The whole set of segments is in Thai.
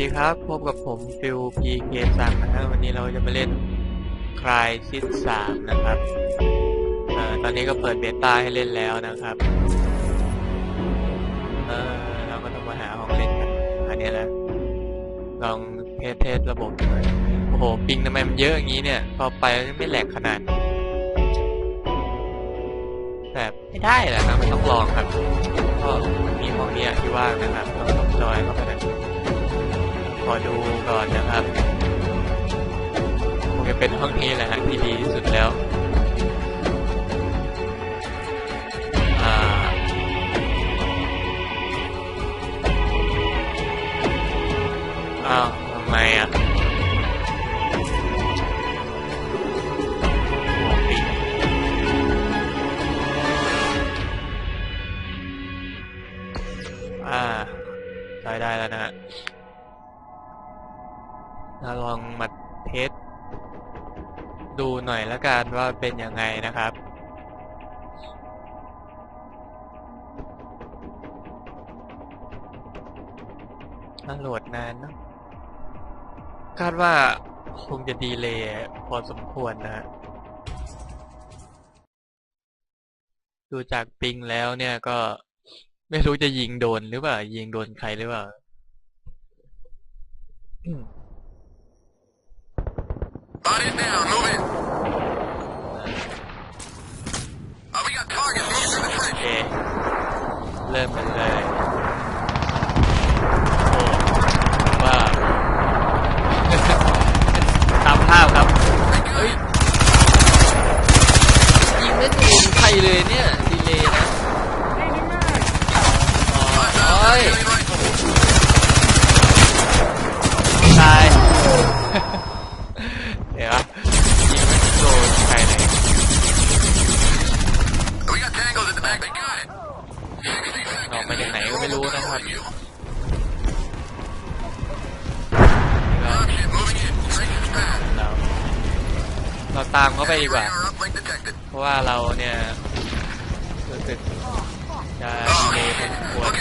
ดีครับ พบกับผมฟิวพีเคซังนะฮะวันนี้เราจะมาเล่นคลายซิดสามนะครับอตอนนี้ก็เปิดเบต้าให้เล่นแล้วนะครับเออเราก็ต้องมาหาห้องเล่นกันอันนี้แหละลองเทสเทสระบบหน่อยโอ้โหปิงทำไมมันเยอะอย่างนี้เนี่ยพอไปแล้วไม่แหลกขนาดแต่ไม่ได้แหละครับมันต้องลองครับก็มีห้องนี้ที่ว่างนะครับเราต้องจอยเข้าไปนะ อดูก่อนนะครับคงจะเป็นห้องนี้แหละฮะที่ดีที่สุดแล้วอ้าวทำไมอะอ่าใช้ได้แล้วนะฮะ เราลองมาเทสดูหน่อยละกันว่าเป็นยังไงนะครับ โหลดนานเนอะคาดว่าคงจะดีเลย์พอสมควรนะดูจากปิงแล้วเนี่ยก็ไม่รู้จะยิงโดนหรือเปล่า ยิงโดนใครหรือเปล่า Body it down, move in. Uh, oh, we got targets moving through the trench. Yeah. Let me know. ตามเขาไปดีกว่า Radar uplink detected. เพราะว่าเราเนี่ยรู้สึกจะดีเลยพอสมควร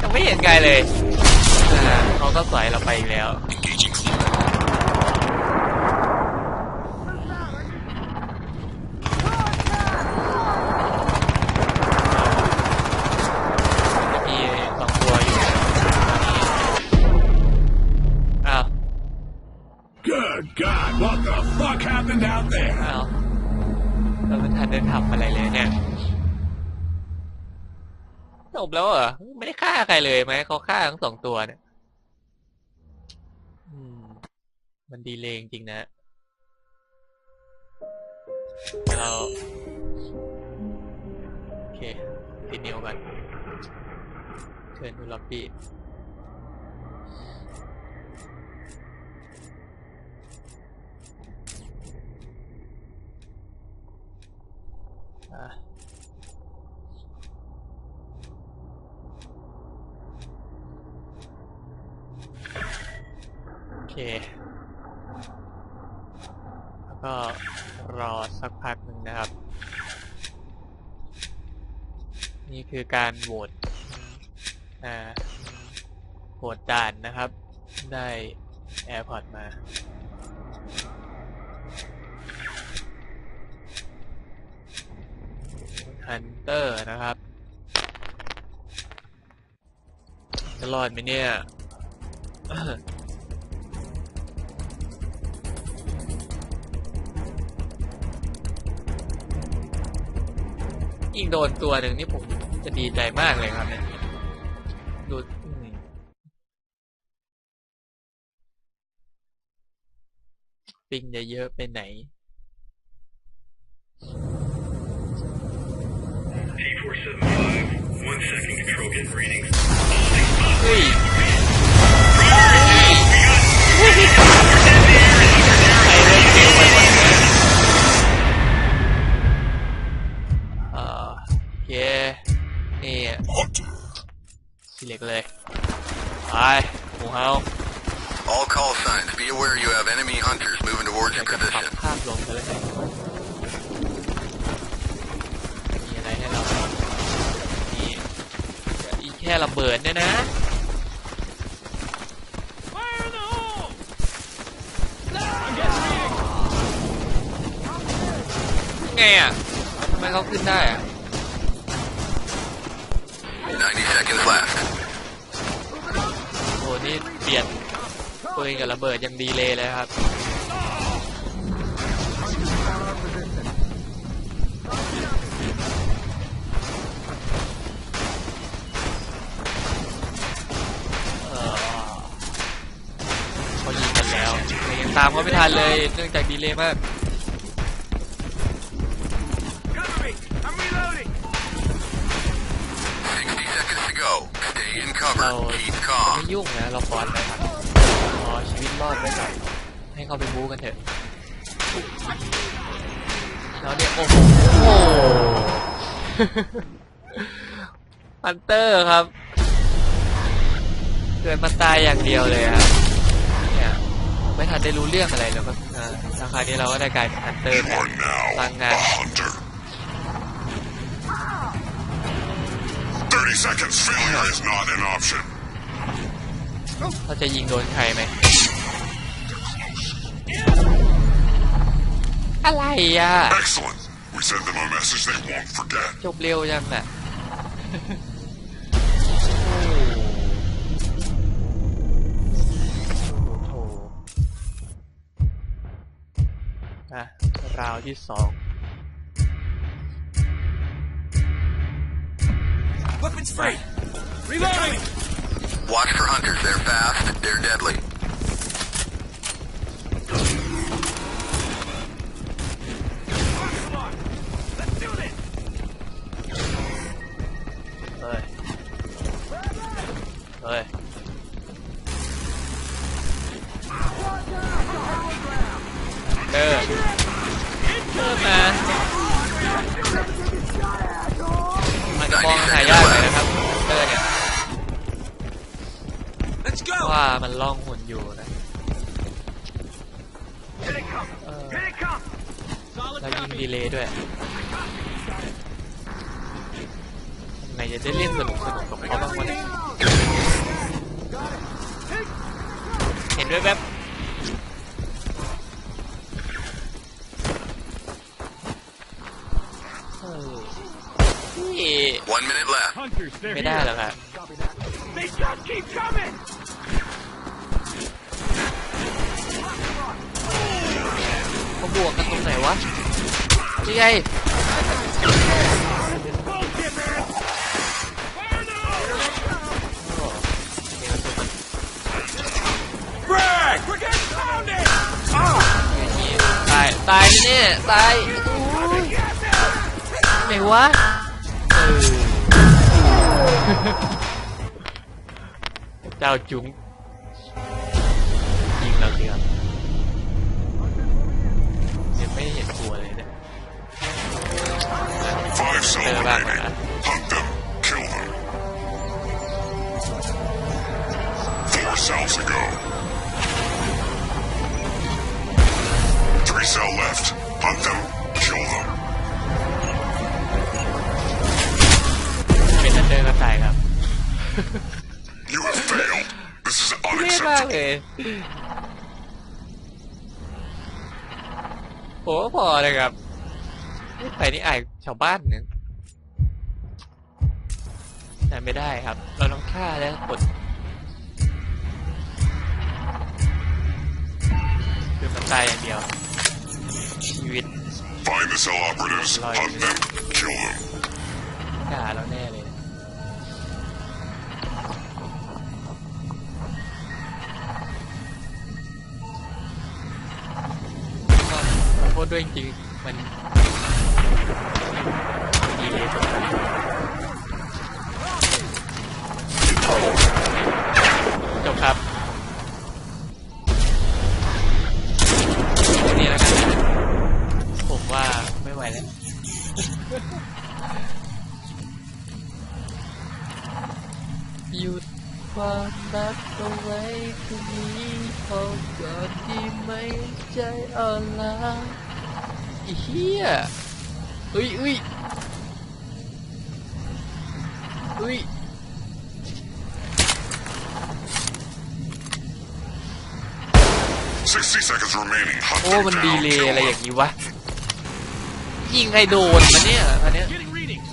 ยังไม่เห็นไกลเลยอ่าเขาก็สอยเราไปอีกแล้วจะมีสองตัวอยู่อ้าว Good God, what the fuck happened out there? อ้าวเราไม่ทันได้ทำอะไรเลยเนี่ย จบแล้วเหรอไม่ได้ฆ่าใครเลยไหมเขาฆ่าทั้งสองตัวเนี่ยมันดีเลงจริงนะเราโอเคติดนิวกันเชิญดูล็อบบี้อะโอเค แล้วก็ รอสักพักหนึ่งนะครับ นี่คือการโหวตโหวตด่านนะครับ ได้ AirPod มาฮันเตอร์นะครับ จะรอดไหมเนี่ย ยิงโดนตัวหนึ่งนี่ผมจะดีใจมากเลยครับเนี่ยดูอืมปิงจะเยอะไปไหน T475, one second control getting readings. เฮ้ย All call signs. Be aware you have enemy hunters moving towards อยา your กจะปรับ position. ภาพลงกันเลยมีอะไรให้เรามีอีกแค่ระเบิดเนี่ยนะ ไงอ่ะทำไมเขาขึ้นได้อ่ะ 90 seconds left. โอ้นี่เปลี่ยน ปืนกับระเบิดยังดีเลยเลยครับเออเขายิงกันแล้วแต่ยังตามเขาไม่ทันเลยเนื่องจากดีเลย์มาก60 seconds to go. Stay in cover. Oh. Keep ไม่ calm. ยุ่งนะเราฟอนไปครับขอชี วิตรอดไว้ก่อนให้เขาไปบู๊กันเถอะแล้วเนี่ยโอ้โหฮันเตอร์ครับ เกิดมาตายอย่างเดียวเลยครับเนี่ยไม่ทันได้รู้เรื่องอะไรแล้วครับอ่าราคราวนี้เราก็ได้กลายเป็นฮันเตอร์แทน now ตั้งงาน hunter. 30 seconds. Failure is not an option. เราจะยิงโดนใครไหม อะไรอ่ะ Excellent. We send them a message they won't forget. จบเร็วจังอ่ะ โอ้โหอ่ะ ราวที่สอง Weapons free! Reloading! Watch for hunters. They're fast. They're deadly. หายากหน่อยนะครับเตอร์เนี่ย Let's เพราะ go! ว่ามันล่องหุ่นอยู่นะเออแล้วยิงดีเลย์ด้วยทำไงจะได้เล่นสนุกสนุกกับเขาบ้างวะเนี่ยเห็นด้วยแบบเออนี่ One minute left. Hunters, they're ไม่ได้หรอกครับ They just keep coming. เขาบวกกันตรงไหนวะนี่ไง Bullshit, man. Fire in the hole. เดี๋ยวสุดมัน Frag! We're getting pounded. ตาย ตายเนี่ยตายไหนวะ เออ เจ้าจุ้งยิงเราสิครับยังไม่เห็นกลัวเลยเนี่ยเจอบ้างนะ3 cell left. Hunt them. You have failed. This is เท่มาก unacceptable. เลยโอ้พอเลยครับไม่ไปนี่อายชาวบ้านเนี่ยแต่ไม่ได้ครับ เราต้องฆ่าแล้วกดคือมันตายอย่างเดียว ชีวิต Find the cell operatives. Hunt them. Kill them. ด่าเราแน่เลย ษด้วยจริงมันดีเลยจบครับนี่แล้วกันผมว่าไม่ไหวแล้วหยุดความรักเอาไว้คืนนี้พอก่อนดีไหมใจอ่อนล้า ไอ้เหี้ยเอ้ยเอ้ยเอ้ย60 seconds remaining. Hunt โอ้ them มันดี down. เลย Kill อะไรอ them. ย่างนี้วะ ยิงใครโดนมาเนี่ยอันเนี้ย Getting readings.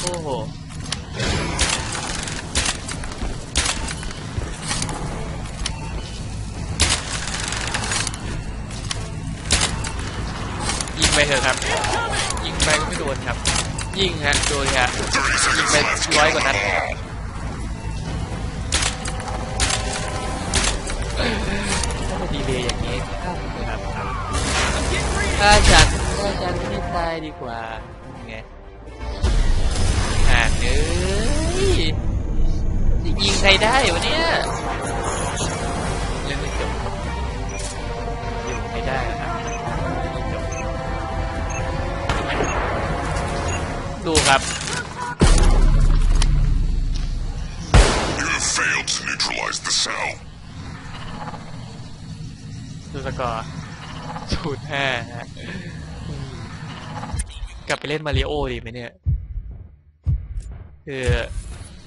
โอ้โห เถอะครับ ยิงไปก็ไม่โดนครับ ยิงฮะโดนฮะ30 seconds But left. why Kill would them that- all. ถ้ามาดีเลยอย่างนี้ข้าครับถ้าฉันถ้าฉันไม่ตายดีกว่าไงอ่านเอ้ยยิงใครได้วะเนี่ย ดูครับ You have failed to neutralize the cell. ดูสกอร์ศูนย์ห้าฮะอืมกลับไปเล่นมาริโอดีไหมเนี่ย คือ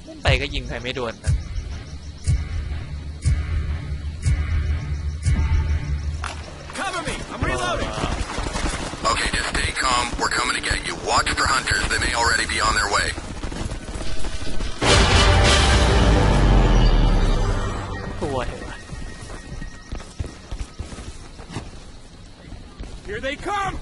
เล่นไปก็ยิงใครไม่โดนนะ Watch for hunters. They may already be on their way. What? Here they come!